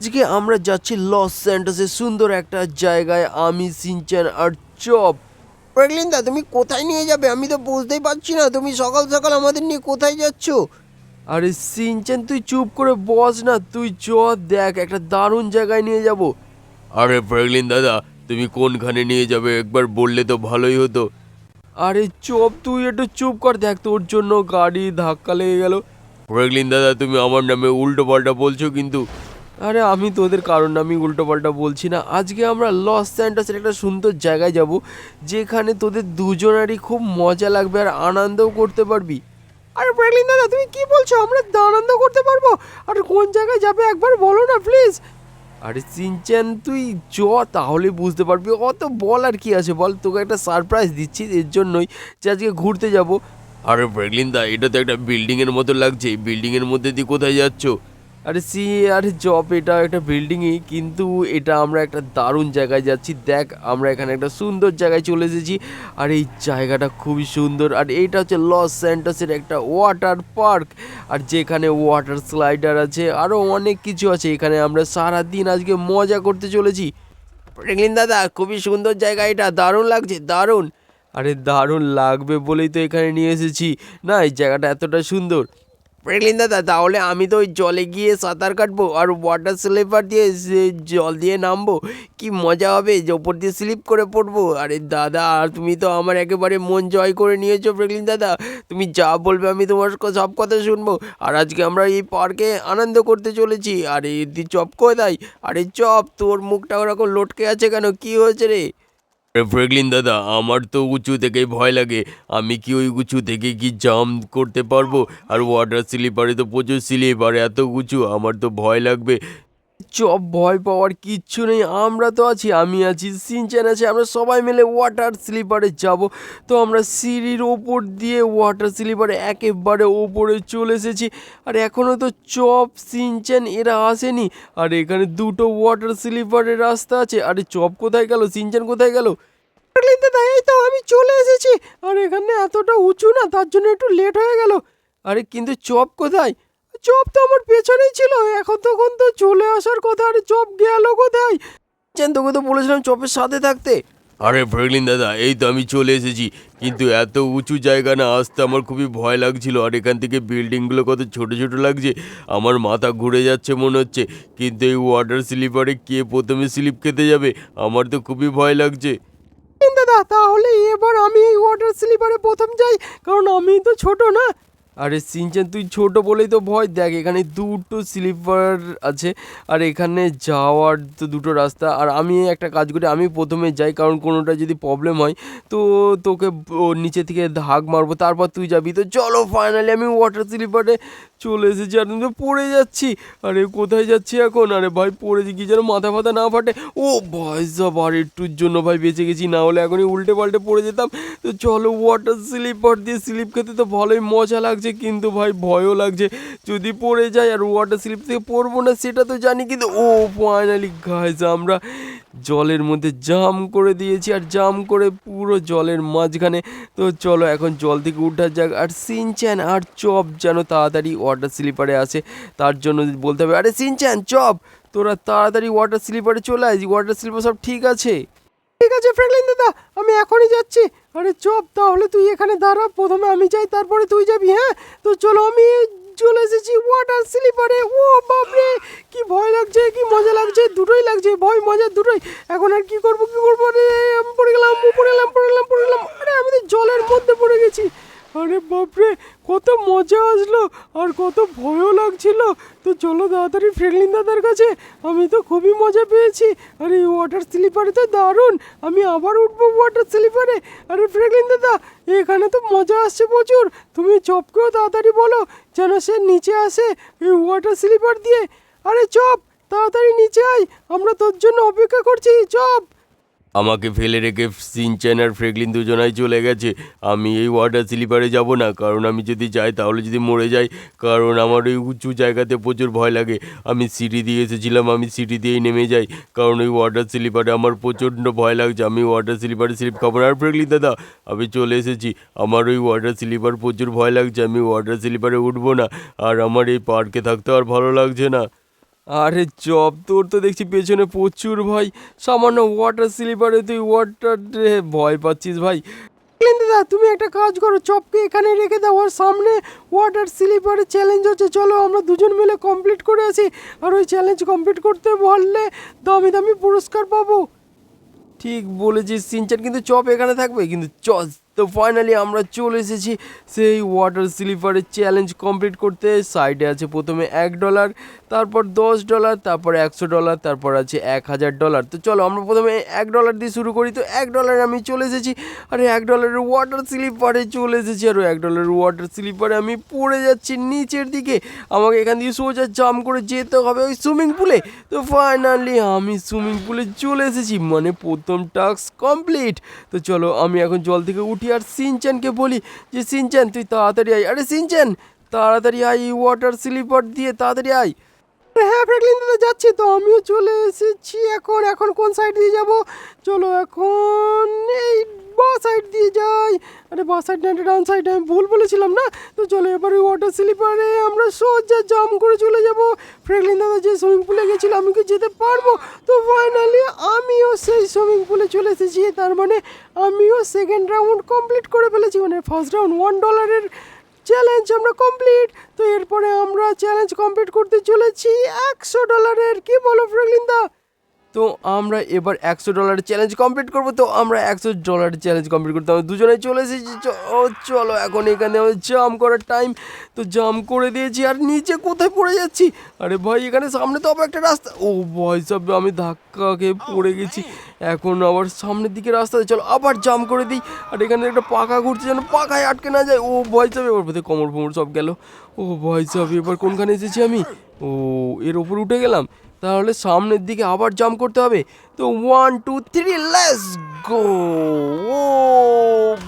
আজকে আমরা যাচ্ছি লস স্যান্টাসের সুন্দর একটা জায়গায় আমি সিনচান আর চপ। প্রেগলিন্দা তুমি কোথায় নিয়ে যাবে? আমি তো বুঝতেই পারছি না তুমি সকাল সকাল আমাদের নিয়ে কোথায় যাচ্ছ? আরে সিনচান তুই চুপ করে বস না তুই চ দেখ একটা দারুণ জায়গায় নিয়ে যাব। আরে প্রেগলিন দাদা তুমি কোনখানে নিয়ে যাবে? একবার বললে তো ভালোই হতো। আরে চপ তুই একটু চুপ কর দেখ তোর জন্য গাড়ি ধাক্কা লেগে গেল। প্রেগলিন দাদা তুমি আমার নামে উল্টো পাল্টা বলছো কিন্তু আরে আমি তোদের কারণ আমি উল্টো পাল্টা বলছি না। আজকে আমরা লস স্যান্টাসের একটা সুন্দর জায়গায় যাব, যেখানে তোদের দুজনেরই খুব মজা লাগবে আর আনন্দও করতে পারবি। আরে প্রেগলিন দাদা, তুমি কি বলছো? আমরা আনন্দ করতে পারব? আর কোন জায়গায় যাবে একবার বলো না প্লিজ আরে সিনচ্যান, তুই চ তাহলে বুঝতে পারবি। অত বল আর কি আছে, বল, তোকে একটা সারপ্রাইজ দিচ্ছি এর জন্যই যে আজকে ঘুরতে যাব। আরে প্রেগলিন দা, এটা তো একটা বিল্ডিংয়ের মতো লাগছে। এই বিল্ডিং এর মধ্যে দিয়ে কোথায় যাচ্ছ? আরে সি আরে জব এটা একটা বিল্ডিংই কিন্তু এটা আমরা একটা দারুণ জায়গায় যাচ্ছি। দেখ আমরা এখানে একটা সুন্দর জায়গায় চলে এসেছি। আর এই জায়গাটা খুবই সুন্দর। আর এইটা হচ্ছে লস স্যান্টাসের একটা ওয়াটার পার্ক আর যেখানে ওয়াটার স্লাইডার আছে আরও অনেক কিছু আছে। এখানে আমরা সারা দিন আজকে মজা করতে চলেছি। প্রেগলিন দাদা খুবই সুন্দর জায়গা এটা। দারুণ লাগছে দারুণ। আরে দারুণ লাগবে বলেই তো এখানে নিয়ে এসেছি। না এই জায়গাটা এতটা সুন্দর। প্রেগলিন দাদা তাহলে আমি তো ওই জলে গিয়ে সাঁতার কাটবো আর ওয়াটার স্লিপার দিয়ে জল দিয়ে নামবো। কি মজা হবে যে ওপর দিয়ে স্লিপ করে পড়ব। আরে দাদা, আর তুমি তো আমার একেবারে মন জয় করে নিয়েছো প্রেগলিন দাদা। তুমি যা বলবে আমি তোমার সব কথা শুনব। আর আজকে আমরা এই পার্কে আনন্দ করতে চলেছি। আরে দি চপ কোথায়? আরে চপ, তোর মুখটা ওরকম লটকে আছে কেন? কি হয়েছে রে? আরে প্রেগলিন দাদা, আমার তো উঁচু থেকেই ভয় লাগে। আমি কি ওই উঁচু থেকে কি জাম্প করতে পারব? আর ওয়াটার স্লিপারে তো প্রচুর স্লিপার, এত উঁচু, আমার তো ভয় লাগবে। চপ, ভয় পাওয়ার কিচ্ছু নেই, আমরা তো আছি, আমি আছি সিনচান আছে, আমরা সবাই মিলে ওয়াটার স্লিপারে যাব। তো আমরা সিঁড়ির ওপর দিয়ে ওয়াটার স্লিপারে একেবারে ওপরে চলে এসেছি। আর এখনও তো চপ সিনচান এরা আসেনি। আর এখানে দুটো ওয়াটার স্লিপারের রাস্তা আছে। আরে চপ কোথায় গেল? সিনচান কোথায় গেল? এই তো আমি চলে এসেছি। আর এখানে এতটা উঁচু না, তার জন্য একটু লেট হয়ে গেল। আরে, কিন্তু চপ কোথায়? চপ তো আমার পেছনেই ছিল। এখন তখন তো চলে আসার কথা, আরে চপ গেল কোথায়? তোকে তো বলেছিলাম চপের সাথে থাকতে। আরে প্রেগলিন দাদা, এই তো আমি চলে এসেছি। কিন্তু এত উঁচু জায়গা না, আসতে আমার খুবই ভয় লাগছিল। আর এখান থেকে বিল্ডিংগুলো কত ছোট ছোট লাগছে, আমার মাথা ঘুরে যাচ্ছে মনে হচ্ছে। কিন্তু এই ওয়াটার স্লিপারে কে প্রথমে স্লিপ খেতে যাবে? আমার তো খুবই ভয় লাগছে। দাদা তাহলে এবার আমি এই ওয়াটার স্লিপারে প্রথম যাই কারণ আমি তো ছোট না। আরে সিনচেন, তুই ছোট বলেই তো ভয়। দেখ, এখানে দুটো স্লিপার আছে, আর এখানে যাওয়ার তো দুটো রাস্তা। আর আমি একটা কাজ করি, আমি প্রথমে যাই, কারণ কোনোটা যদি প্রবলেম হয়, তো তোকে নিচে থেকে ধাক মারবো, তারপর তুই যাবি। তো চলো ফাইনালি আমি ওয়াটার স্লিপারে চলে এসেছি, আর তো পড়ে যাচ্ছি। আরে, কোথায় যাচ্ছি এখন? আরে ভাই পড়েছি কি যেন মাথা ফাথা না ফাটে। ও ভাই সব, আর একটুর জন্য ভাই বেঁচে গেছি, না হলে এখনই উল্টে পাল্টে পড়ে যেতাম। তো চলো ওয়াটার স্লিপার দিয়ে স্লিপ খেতে তো ভালোই মজা লাগছে। কিন্তু ভাই ভয়ও লাগছে। যদি পড়ে যায় আর ওয়াটার স্লিপ থেকে পড়ব না, সেটা তো জানি, কিন্তু ও ফাইনালি গাইজ আমরা জলের মধ্যে জাম করে দিয়েছি আর জাম করে পুরো জলের মাঝখানে। তো চলো এখন জল থেকে উঠার যাক, আর সিনচ্যান আর চপ যেন তাড়াতাড়ি ওয়াটার স্লিপারে আসে, তার জন্য বলতে হবে, আরে সিনচ্যান, চপ, তোরা তাড়াতাড়ি ওয়াটার স্লিপারে চলে আস ওয়াটার স্লিপার সব ঠিক আছে? ঠিক আছে ফ্র্যাঙ্কলিন দাদা, আমি এখনই যাচ্ছি। আরে চপ, তাহলে তুই এখানে দাঁড়া। প্রথমে আমি যাই, তারপরে তুই যাবি হ্যাঁ? তো চলো, আমি চলে এসেছি ওয়াটার স্লিপারে ও বাপরে, কি ভয় লাগছে, কি মজা লাগছে, দুটোই লাগছে, ভয়, মজা দুটোই। এখন আর কি করব, কি করব রে আমি পড়ে গেলাম পড়ে গেলাম পড়ে গেলাম পড়ে গেলাম আরে আমি তো জলের মধ্যে পড়ে গেছি আরে বাপরে কত মজা আসলো আর কত ভয়ও লাগছিল তো চলো তাড়াতাড়ি ফ্রেন্ডলিন দাদার কাছে আমি তো খুবই মজা পেয়েছি আর এই ওয়াটার স্লিপারে তো দারুণ। আমি আবার উঠবো ওয়াটার স্লিপারে আরে ফ্রেগলিন দাদা, এখানে তো মজা আসছে প্রচুর। তুমি চপকেও তাড়াতাড়ি বলো, যেন সে নিচে আসে এই ওয়াটার স্লিপার দিয়ে। আরে চপ, তাড়াতাড়ি নিচে আয়, আমরা তোর জন্য অপেক্ষা করছি, চপ। আমাকে ফেলে রেখে সিনচ্যান আর ফ্রেগলিন দুজনাই চলে গেছে। আমি এই ওয়াটার স্লিপারে যাব না, কারণ আমি যদি যাই তাহলে যদি মরে যাই, কারণ আমার ওই উঁচু জায়গাতে প্রচুর ভয় লাগে। আমি সিঁড়ি দিয়ে এসেছিলাম, আমি সিঁড়ি দিয়েই নেমে যাই, কারণ ওই ওয়াটার স্লিপারে আমার প্রচণ্ড ভয় লাগছে। আমি ওয়াটার স্লিপারে স্লিপ খাব আর ফ্রেগলিন দাদা, আমি চলে এসেছি। আমার ওই ওয়াটার স্লিপার প্রচুর ভয় লাগছে, আমি ওয়াটার স্লিপারে উঠবো না, আর আমার এই পার্কে থাকতে আর ভালো লাগছে না। আরে জব তোর তো দেখছি পেছনে প্রচুর ভাই। সামান্য ওয়াটার স্লিপারে তুই ওয়াটার ভয় পাচ্ছিস ভাই। দাদা তুমি একটা কাজ করো, চপকে এখানে রেখে দাও। আর সামনে ওয়াটার স্লিপারে চ্যালেঞ্জ হচ্ছে। চলো, আমরা দুজন মিলে কমপ্লিট করে আসি। আর ওই চ্যালেঞ্জ কমপ্লিট করতে পারলে দামি দামি পুরস্কার পাবো। ঠিক বলেছিস, সিনচান, কিন্তু চপ এখানে থাকবে। কিন্তু চ তো ফাইনালি আমরা চলে এসেছি সেই ওয়াটার স্লিপারের চ্যালেঞ্জ কমপ্লিট করতে। সাইডে আছে প্রথমে এক ডলার তারপর দশ ডলার তারপর একশো ডলার তারপর আছে এক হাজার ডলার তো চলো আমরা প্রথমে এক ডলার দিয়ে শুরু করি। তো এক ডলারে আমি চলে এসেছি আর এক ডলারের ওয়াটার স্লিপারে চলে এসেছি। আর এক ডলারের ওয়াটার স্লিপারে আমি পড়ে যাচ্ছি নিচের দিকে। আমাকে এখান দিয়ে সোজা জাম করে যেতে হবে ওই সুইমিং পুলে তো ফাইনালি আমি সুইমিং পুলে চলে এসেছি। মানে প্রথম টাস্ক কমপ্লিট তো চলো আমি এখন জল থেকে উঠি। আর সিনচেনকে বলি যে, সিনচেন, তুই তাড়াতাড়ি আয়। আরে, সিনচেন, তাড়াতাড়ি আয় ওয়াটার স্লিপার দিয়ে তাড়াতাড়ি আয়। হ্যাঁ ফ্র্যাঙ্কলিন দাদা যাচ্ছি, তো আমিও চলে এসেছি এখন। এখন কোন সাইড দিয়ে যাব? চলো এখন এই বা সাইড দিয়ে যাই। আরে, বা সাইড না ডাউন সাইড আমি ভুল বলেছিলাম না? তো চলো এবার ওই ওয়াটার স্লিপারে আমরা সোজা জাম করে চলে যাব। ফ্র্যাঙ্কলিন দাদা যে সুইমিং পুলে গেছিল, আমি কি যেতে পারব? তো ফাইনালি আমিও সেই সুইমিং পুলে চলে এসেছি। তার মানে আমিও সেকেন্ড রাউন্ড কমপ্লিট করে ফেলেছি। মানে ফার্স্ট রাউন্ড ওয়ান ডলারের চ্যালেঞ্জ আমরা কমপ্লিট তো এরপরে আমরা চ্যালেঞ্জ কমপ্লিট করতে চলেছি। একশো ডলারের কি বলো ফ্রেগলিন্দা তো আমরা এবার একশো ডলারের চ্যালেঞ্জ কমপ্লিট করব। তো আমরা একশো ডলারের চ্যালেঞ্জ কমপ্লিট করতে আমরা দুজনেই চলে এসেছি। ও চলো এখন এখানে জাম করার টাইম তো জাম করে দিয়েছি আর নিচে কোথায় পড়ে যাচ্ছি? আরে ভাই এখানে সামনে তো আবার একটা রাস্তা। ও ভয় সব আমি ধাক্কা খেয়ে পড়ে গেছি। এখন আবার সামনের দিকে রাস্তা। চলো আবার জাম করে দিই। আর এখানে একটা পাকা ঘুরছে যেন পাকায় আটকে না যায়। ও ভয় সব এবার বোধহয় কোমর ফোমর সব গেল। ও ভয় সব এবার কোনখানে এসেছি আমি? ও এর ওপর উঠে গেলাম। তাহলে সামনের দিকে আবার জাম্প করতে হবে। তো one two three let's go ও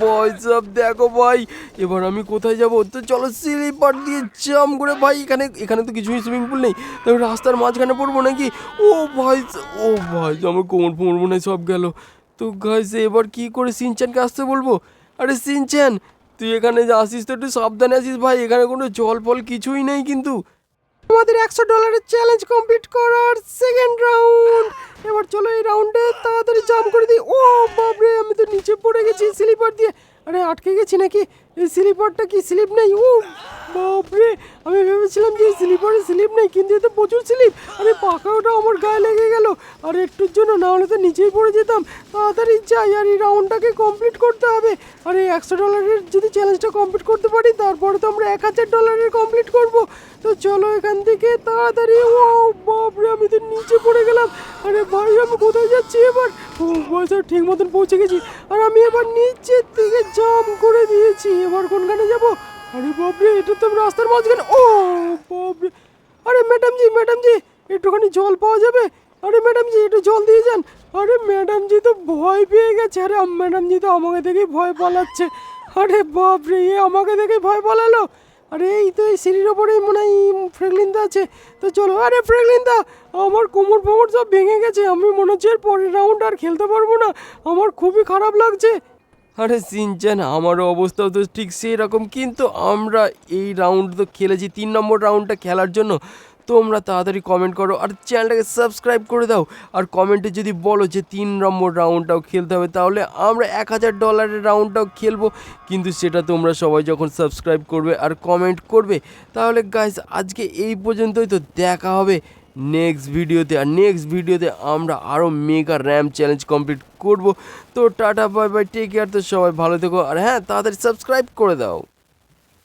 ভয় সব দেখো ভাই, এবার আমি কোথায় যাব? তো চলো স্লিপার দিয়ে জাম্প করে, ভাই, এখানে এখানে তো কিছুই সুইমিং পুল নেই। তো রাস্তার মাঝখানে পড়ব নাকি? ও ভাই ও ভাই আমার কোমর ফোমর মনে সব গেল। তো গাইস এবার কি করে সিনচ্যানকে আসতে বলব? আরে সিনচ্যান, তুই এখানে আসিস তো একটু সাবধানে আসিস ভাই, এখানে কোনো জল ফল কিছুই নেই কিন্তু। আমাদের একশো ডলারের চ্যালেঞ্জ কমপ্লিট করার সেকেন্ড রাউন্ড এবার চলো এই রাউন্ডে তাড়াতাড়ি জাম্প করে দিই। ও বাপরে, আমি তো নিচে পড়ে গেছি স্লিপার দিয়ে। আরে, আটকে গেছি নাকি? এই স্লিপারটা কি স্লিপ নেই? ও বাপরে, আমি ভেবেছিলাম যে স্লিপারে স্লিপ নেই, কিন্তু এতে প্রচুর স্লিপ আরে পাখাটা আমার গায়ে লেগে গেল। আর, একটুর জন্য, না হলে তো নিচেই পড়ে যেতাম। তাড়াতাড়ি যাই, আর এই রাউন্ডটাকে কমপ্লিট করতে হবে। আর এই একশো ডলারের যদি চ্যালেঞ্জটা কমপ্লিট করতে পারি, তারপরে তো আমরা এক হাজার ডলারের কমপ্লিট করব। চলো এখান থেকে, তাড়াতাড়ি। ও বাপরে, আমি তো নিচে পড়ে গেলাম। আরে ভাই, আমি কোথায় যাচ্ছি এবার? ও, বয়স ঠিক মতন পৌঁছে গেছি। আর আমি এবার নিচের দিকে জাম করে দিয়েছি। এবার কোনখানে যাব? আরে বাপরে, এটা তো রাস্তার মাঝখানে ও বাপরে। আরে ম্যাডাম জি ম্যাডাম জি একটুখানি জল পাওয়া যাবে? আরে ম্যাডাম জি একটু জল দিয়ে যান। আরে ম্যাডাম জি তো ভয় পেয়ে গেছে। আরে ম্যাডাম জি তো আমাকে দেখেই ভয় পালাচ্ছে। আরে বাপরে, এ আমাকে দেখে ভয় পালালো। আরে, এই তো এই সিঁড়ির ওপরেই মনে হয় ফ্রেগলিনদা আছে। তো চলো, আরে ফ্রেগলিনদা, আমার কোমর ফোমর সব ভেঙে গেছে। আমি মনে হচ্ছে পরের রাউন্ড আর খেলতে পারব না। আমার খুবই খারাপ লাগছে। আরে সিনচান, আমারও অবস্থাও তো ঠিক সেই রকম কিন্তু আমরা এই রাউন্ড তো খেলেছি। তিন নম্বর রাউন্ডটা খেলার জন্য। তোমরা তাড়াতাড়ি কমেন্ট করো আর চ্যানেলটাকে সাবস্ক্রাইব করে দাও। আর কমেন্টে যদি বলো যে তিন নম্বর রাউন্ডটাও খেলতে হবে, তাহলে আমরা এক হাজার ডলারের রাউন্ডটাও খেলব। কিন্তু সেটা তোমরা সবাই যখন সাবস্ক্রাইব করবে আর কমেন্ট করবে, তাহলে গাইস আজকে এই পর্যন্তই তো দেখা হবে নেক্সট ভিডিওতে আর নেক্সট ভিডিওতে আমরা আরও মেগা র্যাম চ্যালেঞ্জ কমপ্লিট করব। তো tata bye bye take care তো সবাই ভালো থেকো। আর হ্যাঁ তাড়াতাড়ি সাবস্ক্রাইব করে দাও।